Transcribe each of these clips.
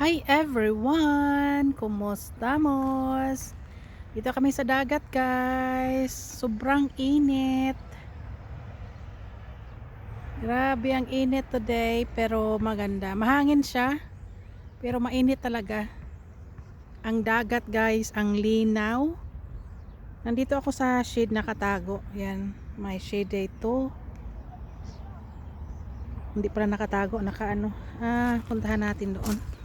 Hi everyone! Kumustamos? Dito kami sa dagat guys. Sobrang init. Grabe ang init today pero maganda. Mahangin siya pero mainit talaga. Ang dagat guys, ang linaw. Nandito ako sa shade nakatago. Yan, may shade dito. Hindi pala nakatago, nakaano. Ah, puntahan natin doon.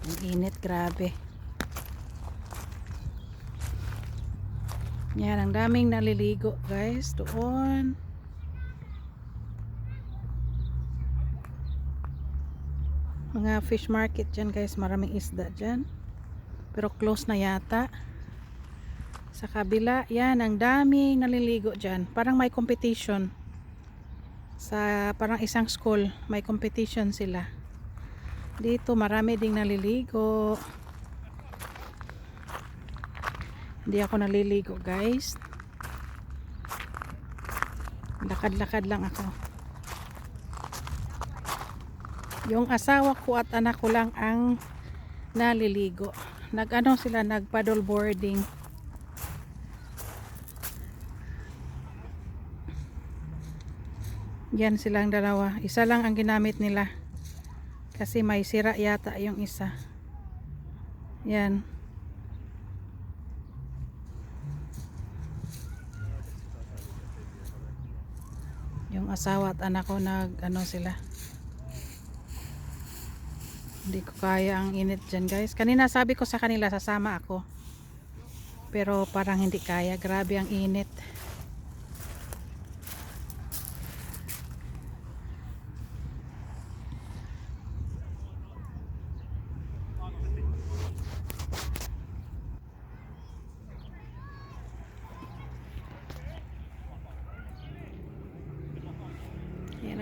Ang init, grabe. Yan, ang daming naliligo, guys. Doon. Mga fish market dyan, guys. Maraming isda dyan. Pero close na yata. Sa kabila, yan, ang daming naliligo dyan. Parang may competition. Sa parang isang school, may competition sila. Dito marami ding naliligo. Hindi ako naliligo, guys. Lakad-lakad lang ako. Yung asawa ko at anak ko lang ang naliligo. Nag-ano sila, nag-paddle boarding. Yan silang dalawa. Isa lang ang ginamit nila. Kasi may sira yata yung isa. Yan. Yung asawa at anak ko nag ano sila. Hindi ko kaya ang init dyan guys. Kanina sabi ko sa kanila sasama ako. Pero parang hindi kaya. Grabe ang init.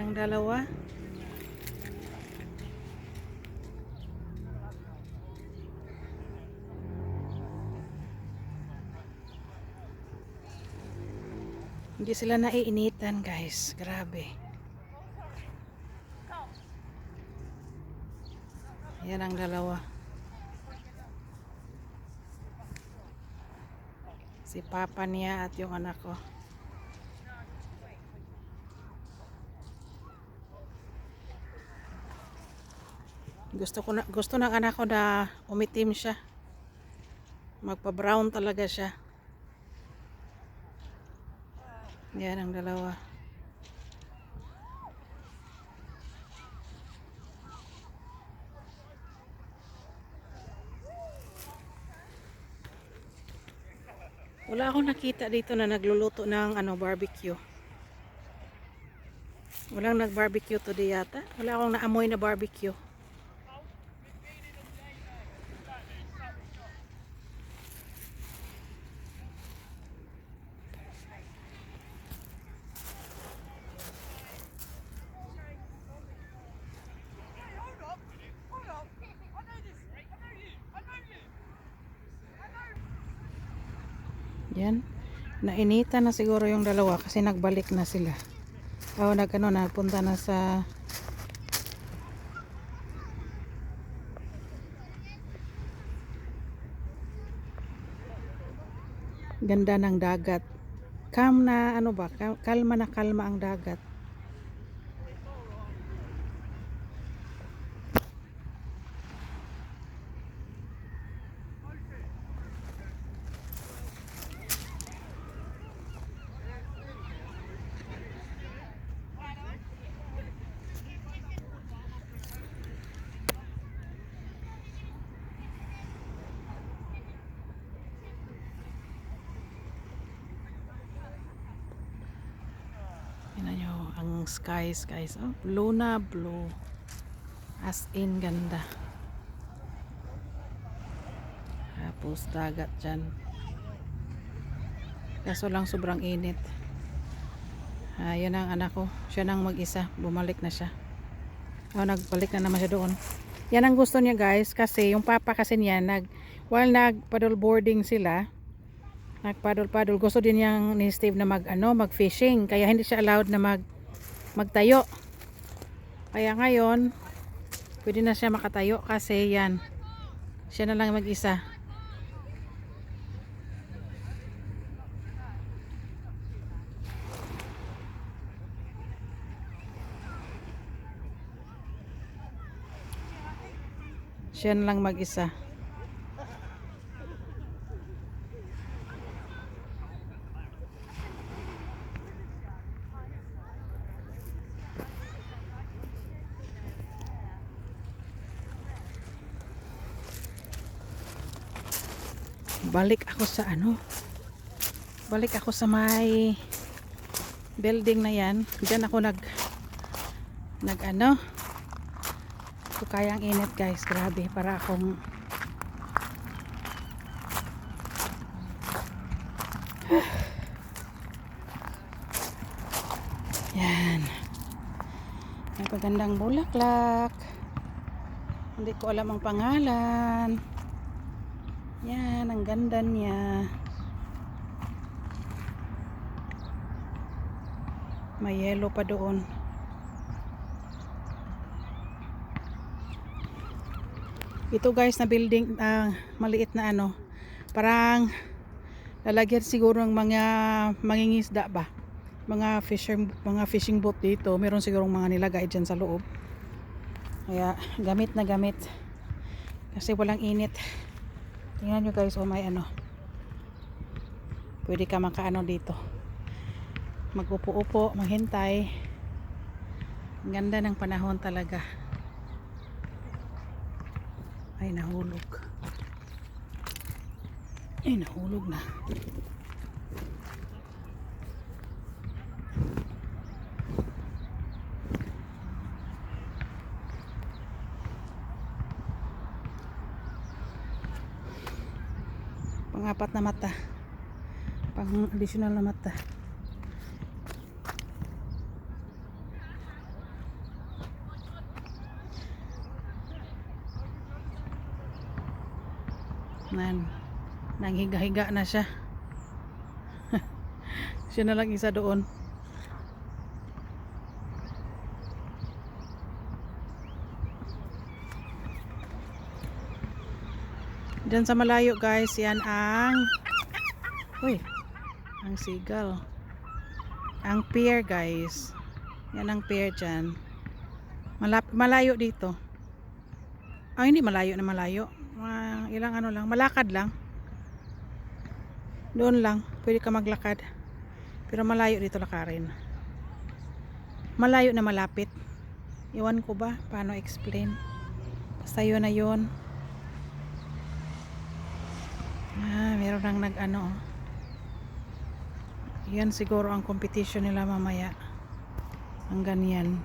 Yan ang dalawa. Hindi sila naiinitan guys. Grabe. Yan ang dalawa. Si papa niya at yung anak ko. Gusto ko na, gusto ng anak ko na umitim siya. Magpa-brown talaga siya. Yan ang dalawa. Wala akong nakita dito na nagluluto ng ano barbecue. Walang nag-barbecue today yata. Wala akong naamoy na barbecue. Yan. Nainita na siguro yung dalawa kasi nagbalik na sila. O nag ano, nagpunta na sa ganda ng dagat. Calm na ano ba? Kal- Kalma na kalma ang dagat. Tingnan ang skies guys. Oh, blue na blue. As in ganda. Tapos dagat dyan. Kaso lang sobrang init. Ah, yan ang anak ko. Siya nang mag-isa. Bumalik na siya. Oh, nagbalik na naman siya doon. Yan ang gusto niya guys. Kasi yung papa kasi niya, nag, while nag paddle boarding sila, nagpaddle-paddle. Gusto din niyang ni Steve na mag ano, mag-fishing. Kaya hindi siya allowed na mag magtayo. Kaya ngayon, Pwede na siya makatayo kasi yan. Siya na lang mag-isa. Siya na lang mag-isa. Balik ako sa ano? Balik ako sa may building na yan. Diyan ako nag nag ano? So, kayang init guys. Grabe. Para akong Yan. May pagandang bulaklak. Hindi ko alam ang pangalan. Yan, ang ganda niya. May yellow pa doon. Ito guys na building, ah, maliit na ano. Parang lalagyan siguro ng mga mangingisda ba. Mga fisher, mga fishing boat dito. Meron siguro mga nilagay dyan sa loob. Kaya gamit na gamit. Kasi walang init. Tingnan nyo guys, oh may ano. Pwede ka makaano dito. Mag-upo-upo, maghintay. Ang ganda ng panahon talaga. Ay, nahulog. Ay, nahulog na. Pangapat na mata. Pang additional na mata. Nan, nanghiga-higa na siya. siya na lang isa doon. Diyan sa malayo guys, yan ang Uy, ang seagull. Ang pier guys. Yan ang pier dyan. Malap malayo dito. Ah, hindi malayo na malayo. Mga ilang ano lang, malakad lang. Doon lang, pwede ka maglakad. Pero malayo dito lakarin. Malayo na malapit. Iwan ko ba paano explain. Basta yun na yun. Ah, meron nang nag ano. oh. Yan siguro ang competition nila mamaya. Ang ganyan.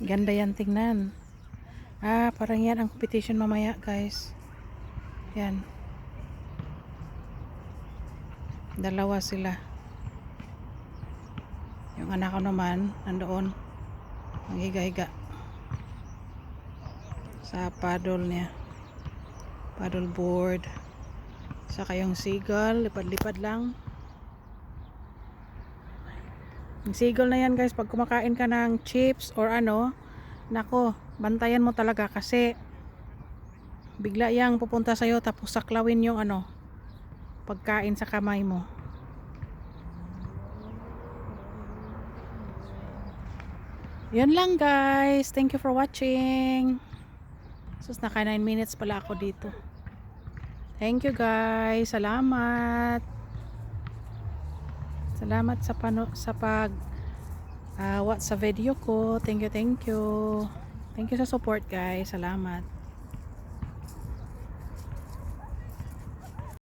Ganda yan tingnan. Ah, parang yan ang competition mamaya guys. Yan. Dalawa sila. Yung anak ko naman, nandoon. Ang higa-higa. Sa paddle niya. Paddle board. Saka yung seagull, lipad-lipad lang. Yung seagull na yan guys, pag kumakain ka ng chips or ano, nako, bantayan mo talaga kasi bigla yang pupunta sa'yo tapos saklawin yung ano, pagkain sa kamay mo. Yun lang guys. Thank you for watching. Sus, naka 9 minutes pala ako dito. Thank you guys. Salamat. Salamat sa pano sa pag uh, watch sa video ko. Thank you, thank you. Thank you sa support guys. Salamat.